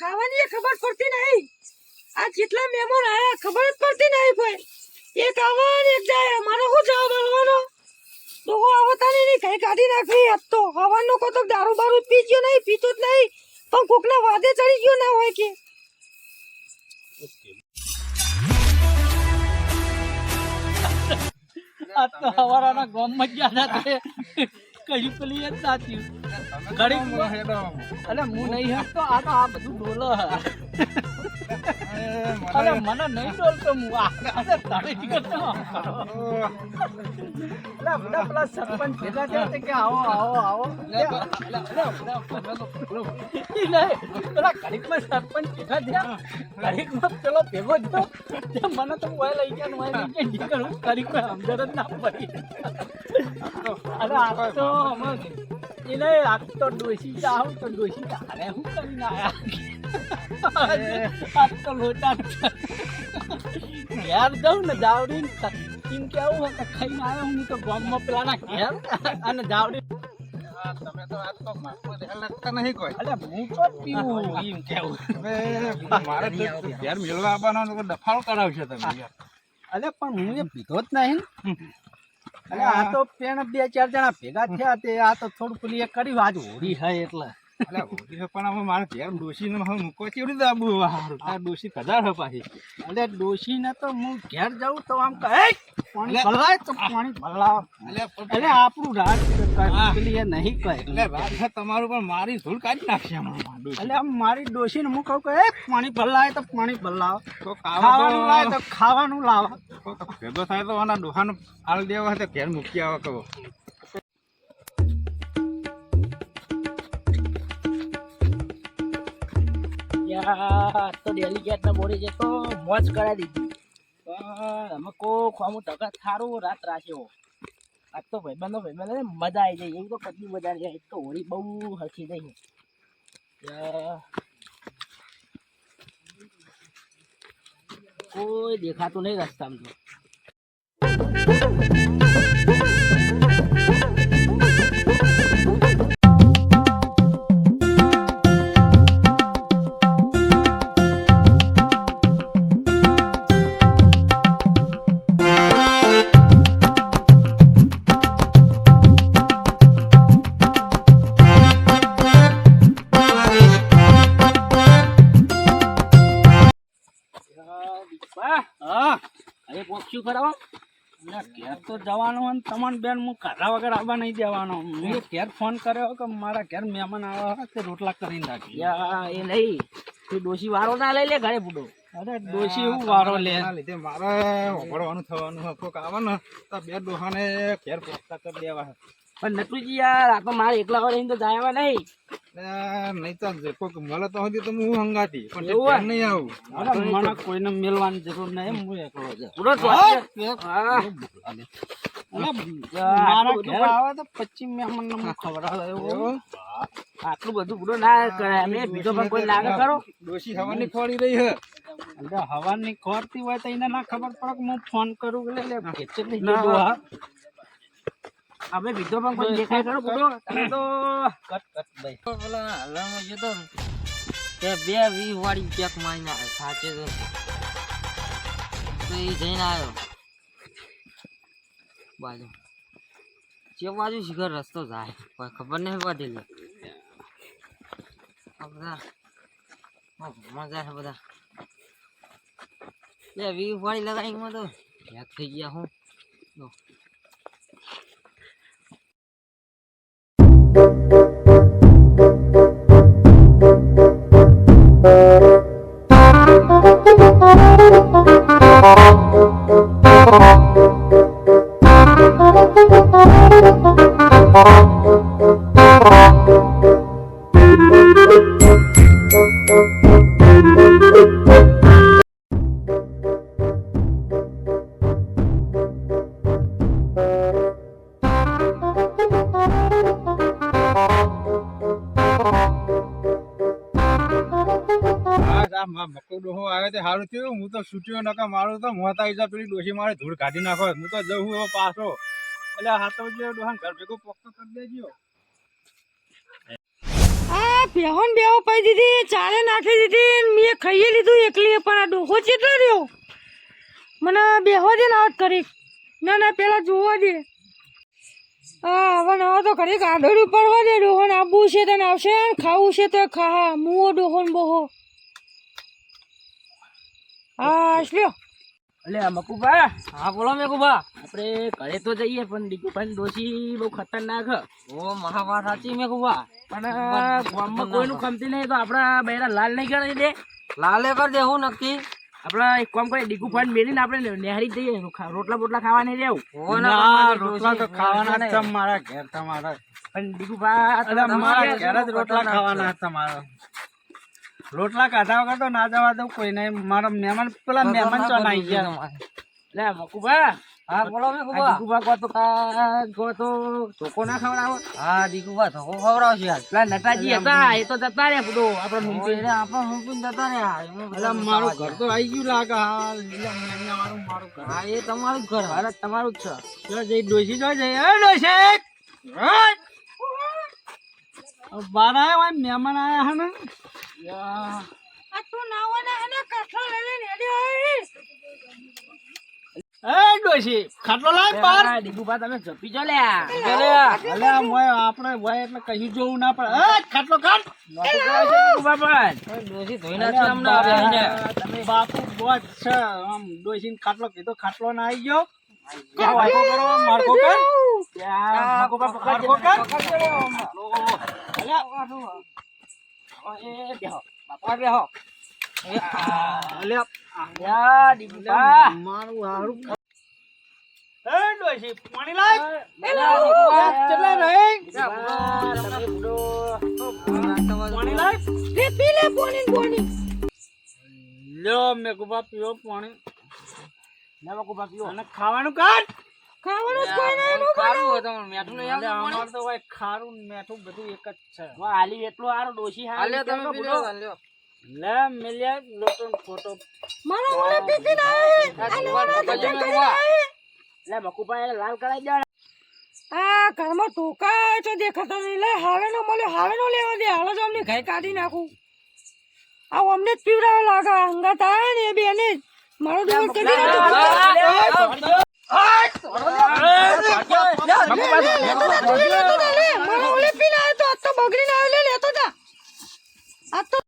ખાવાની ખબર પડતી નહીં. આ જેટલા મહેમાન આયા, ખબર જ પડતી નહીં ભાઈ એક આવે ને એક જાય મારે શું જવાબ આલવાનો તો હું આવતાની નહીં, કઈ કાઢી નાખવી આજ તો હવાનો કો તો દારૂ બારૂ પી ગયો નહીં પીતો જ નહીં. પણ કોકના વાદે ચડી ગયો ના હોય કે. આ તો હવારાના ગામમાં જ ગયા હતા તે. કયું પેલી સાચી. ઘડીક અલે હું નહીં હટતો આ તો આ બધું ડોલો હે અલે મને નહીં ડોલતો હું. આ તારી ટિકટ. ના અલે બધા પેલા સરપંચ ભેગા થયા તે કે આવો આવો આવો. પેલા ઘડીકમાં સરપંચ ભેગા થયા. ઘડીકમાં પેલો ભેગો જ તે મને તો મોય લઈ ગયા મોય લઈ ગયા. નીકળું ઘડીકમાં સમજણ જ ના પડી. અરે આ તો અમે એ નહીં આ તો ડોસી જાઉં તો ડોસી તારે હું કરીને આયા? આ તો લોટા ઘેર જાઉં ને જાવડી એમ કેવું કે ખાઈને આવ્યો હું તો ગામમાં પેલાના ઘેર અને જાવડી તમે તો આજ તો માથું ધ્યાન નહીં કોઈ. અલે હું તો પીવું? એમ કેવું. મારે ઘેર મેળવા આવવાનો તો ડફાળ કરાવશે તમે. પણ હું એ પીધો જ નહીં. અલે આ તો પેણ બે ચાર જણા ભેગા થયા તે આ તો થોડું પેલી એ કર્યું આજ હોળી હે એટલે. અલ્યા પણ હવે મારે ઘેર ડોશીને હવે મૂકવા કેવડી રીતે આવવું હવે હારું? તાર ડોશી કદાર હે પાછી. અલે ડોશીને તો હું ઘેર જાઉં તો આમ કહે પાણી ભલાય તો પાણી ભલાવ એટલે આપણું રાજ પેલી નહીં કહે એટલે વાત તમારું પણ મારી ધૂળ કાઢી નાખશે એટલે આમ મારી ડોશીને હું કહું કે પાણી ભલાય તો પાણી ભલાવ ખાવાનું લાવે તો ખાવાનું લાવ. ભેગો થાય તો આના ડોહાનો હાલ દેવા તો ઘેર મૂકી આવે કહો. યાર તો ડેલિગેટ ને બોરી છે તો મોજ કરાવી દીધી અમે કો ખોમું તકા રાત રાખ્યો આજ તો ભાઈબંધો ભાઈબંધો મજા આવી જાય એવી તો કેટલી મજા આવી જાય તો હોળી બહુ હસી જાય કોઈ દેખાતું નહીં રસ્તામાં તો. પોક્ષું કરાવો એટલે ઘેર તો જવાનું હોય ને તમારે બેન હું કાઢા વગર આવવા નહીં દેવાનો. મેં ઘેર ફોન કર્યો કે મારા ઘેર મહેમાન આવ્યા તે રોટલા કરીને રાખી એ નહીં. તું ડોશી વારો ના લઈ લે ઘરે બુડો અરે ડોશી હું વારો લે? લીધે મારે વગડવાનું થવાનું. કોક આવે ને તો બે ડોહાને ઘેર પહોંચતા કરી દેવા. છે. પણ નટુજી યાર આ તો મારે એકલા વાર તો જાય નહીં. નહીં તો જે મળે તો સુધી તો હું હંગાતી પણ એવું નહીં આવું. મને કોઈને મેળવાની જરૂર નહીં હું એકલો? આટલું બધું પૂરો ના કરે. બીજો પણ કોઈ લાગે ખરો? ડોશી હવાની ખોડી રહી હે હવાની ખોરતી હોય તો એને ના ખબર પડે કે હું ફોન કરું એટલે હવે બીજો પણ કોઈ દેખાય ખરો? પૂરો તો કટ કટ, ભાઈ. પેલા હાલમાં જતો તે બે વી વાળી પેકમાં આવે સાચે તો. તો એ જઈને આવ્યો બાજુ. જે બાજુ શિખર રસ્તો જાય. કોઈ ખબર નહીં પડતી લે. આ બધા. જાય છે બધા. બે વી વાળી લગાવીમાં તો. હેક થઈ ગયા હું. જો. હા સારું થયું, હું તો છૂટ્યો નકા મારું તો મોતા ઈજા પેલી ડોસી મારે ધૂળ કાઢી નાખો. હું તો જઉં હવે પાછો. એટલે હાથો જે ડોહાન ઘર ભેગો પોક્તો કરી દેજો. આ બેહોન બેહો પાઈ દીધી, ચારે નાખી દીધી મેં ખાઈ લીધું એકલી, પણ આ ડોહો ચેટલો રહ્યો? મને બેહો દે આવત કરી. ના ના, પેલા જોવા દે. હા હવે નવા તો ઘરે ગાડોડી પડવા દે ડોહોન આબુ છે તને આવશે ખાવું છે તો ખા. મુઓ ડોહોન બોહો. હા લ્યો અલે આ મકુબા. હા બોલો મેકુબા. આપણે ઘરે તો જઈએ પણ દીકુભાઈ ડોશી બહુ ખતરનાક ઓ મહાભારત સાચી મેં કુબા પણ ગામમાં કોઈનું ખમતી નહીં તો આપણા બૈરા લાલ નહીં કરી દે. લાલે કર દે હું નક્કી. આપણા એક કામ કરીએ દીકુભાઈ મેલીને આપણે નેહરી જઈએ. રોટલા બોટલા ખાવા નહીં રહેવું. ના રોટલા તો ખાવાના જ છે મારા ઘેર તમારા. પણ દીકુભા અરે મારા ઘેર જ રોટલા ખાવાના હતા મારા રોટલા કાઢા વગર તો ના જવા દઉં કોઈ નહીં. મારા મહેમાન પેલા મહેમાન ચો ના ગયા. લે મકુબા. હા બોલો મેં આ કુબા દીકુભા તો કો તો ધોકો ના ખવડાવો. હા દીકુબા ધોકો ખવડાવશે આજ પેલા નટાજી હતા એ તો જતા રે બધો. આપણે મૂકી રે આપણે હુંપીને જતા રે એટલે મારું ઘર તો આવી ગયું લાગે લીલા મારું ઘર. હા એ તમારું ઘર. હા તમારું જ છે. જો જઈ ડોસી જો જઈ એ ડોસી બાર આયા મહેમાન આયા હે ને. આ તું નાવાના હે ને લઈને હેડી આવી એ ડોસી ખાટલો લાય બાર આ તમે જપી જો લ્યા અલે આ મોય આપણે હોય એટલે કશું જોવું ના પડે એ ખાટલો કાઢ પણ અમને એને. તમે બાપુ છે આમ ડોસીને ખાટલો કીધો ખાટલો ના આવી ગયો મારકો કરો મારકો કર ત્યાં મકુભા પકડજે. મારકો કર એ બેહો. બાપા બેહો. અલે યા દીકુભા. મારું હારું ડોસી પાણી ખાવાનું કાઢ ખાવાનું હોય તમારે મીઠું નહીં આવતું. અમાર તો હોય ખારું મેઠું બધું એક જ છે. હું હાલી એટલો હારો ડોશી હારી હાલ્યો તમે કેમ પી બુડો? લો લ્યો લે મિલ્યા લોટો ને મારા ઓલે પી પી આ. લે લાલ કરાઈ દે ઘરમાં ટોકા તો દેખાતા નહીં. લે હાવે નો મળે હાવે નો લેવા દે. હાલો તો અમને ઘાઈ કાઢી નાખું. આ અમને જ પીવડાવે લાગે. હંગાત આવે ને એ બેને મારો દિવસ કદી મારો ઓલે આવ્યો તો આ તો બગડીને આવ્યો લે લેતો જા આ તો